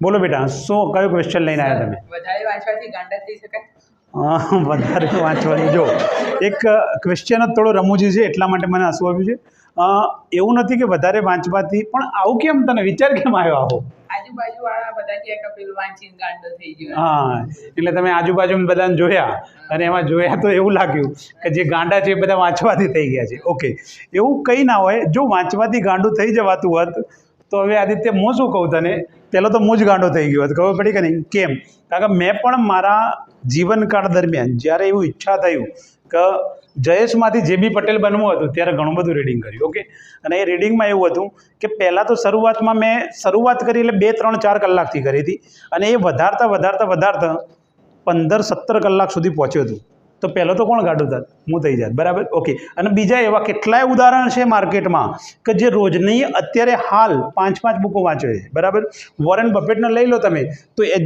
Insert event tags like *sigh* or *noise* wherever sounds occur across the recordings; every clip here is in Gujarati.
બોલો બેટા શું કયો ક્વેશ્ચન લઈને આવ્યા તમે? વધારે વાંચવાથી ગાંડા થઈ શકાય? *laughs* વધારે વાંચવાની જો. એક ક્વેશ્ચન જ થોડો રમૂજી છે એટલા માટે મને હસવું આવ્યું છે. એવું નથી કે વધારે વાંચવાથી પણ આવું કેમ તને? વિચાર કેમ આવ્યો આવો? હા એટલે તમે આજુબાજુ બધાને જોયા અને એમાં જોયા તો એવું લાગ્યું કે જે ગાંડા છે એ બધા વાંચવાથી થઈ ગયા છે. ઓકે એવું કંઈ ના હોય. જો વાંચવાથી ગાંડું થઈ જવાતું હોત તો હવે આદિત્ય, હું શું કહું તને? પહેલો તો હું જ ગાંડો થઈ ગયો હતો. ખબર પડી કે નહીં? કેમ? કારણ કે મેં પણ મારા જીવનકાળ દરમિયાન જ્યારે એવું ઈચ્છા થયું કે જયેશમાંથી જે બી પટેલ બનવું હતું, ત્યારે ઘણું બધું રીડિંગ કર્યું ઓકે અને એ રીડિંગમાં એવું હતું કે પહેલાં તો શરૂઆતમાં મેં શરૂઆત કરી એટલે બે, ત્રણ, ચાર કલાકથી કરી હતી અને એ વધારતા વધારતા વધારતા પંદર, સત્તર કલાક સુધી પહોંચ્યો હતું. તો પહેલો તો કોણ ગાડું થાત હું થઈ જાત. બરાબર? ઓકે અને બીજા એવા કેટલાય ઉદાહરણ છે માર્કેટમાં કે જે રોજની અત્યારે હાલ પાંચ પાંચ બુકો વાંચે છે. બરાબર? વોરેન બફેટને લઈ લો તમે. તો એ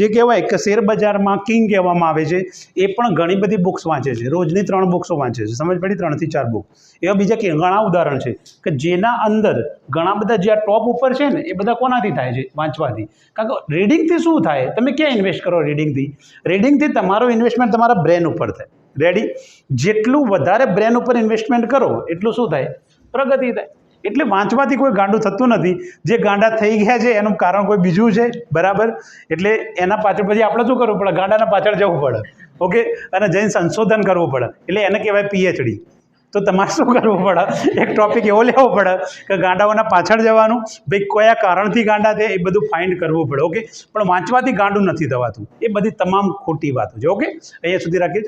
જે કહેવાય કે શેર બજારમાં કિંગ કહેવામાં આવે છે, એ પણ ઘણી બધી બુક્સ વાંચે છે. રોજની ત્રણ બુક્સો વાંચે છે. સમજ પડી? ત્રણથી ચાર બુક. એવા બીજા ઘણા ઉદાહરણ છે કે જેના અંદર ઘણા બધા જે આ ટોપ ઉપર છે ને, એ બધા કોનાથી થાય છે? વાંચવાથી. કારણ કે રીડિંગથી શું થાય? તમે ક્યાં ઇન્વેસ્ટ કરો રીડિંગથી રીડિંગથી તમારો ઇન્વેસ્ટમેન્ટ તમારા બ્રેન ઉપર રેડી જેટલું વધારે બ્રેન ઉપર ઇન્વેસ્ટમેન્ટ કરો, એટલું શું થાય? પ્રગતિ થાય. એટલે વાંચવાથી કોઈ ગાંડું થતું નથી. જે ગાંડા થઈ ગયા છે, એનું કારણ કોઈ બીજું છે? બરાબર? એટલે એના પાછળ પછી આપણે શું કરવું પડે? ગાંડાના પાછળ જવું પડે. ઓકે અને જઈને સંશોધન કરવું પડે. એટલે એને કહેવાય પીએચડી તો તમારે શું કરવું પડે? એક ટોપિક એવો લેવો પડે કે ગાંડાઓના પાછળ જવાનું. ભાઈ, કયા કારણથી ગાંડા છે, એ બધું ફાઇન્ડ કરવું પડે. ઓકે પણ વાંચવાથી ગાંડું નથી થવાતું. એ બધી તમામ ખોટી વાતો છે. ઓકે અહીંયા સુધી રાખીએ.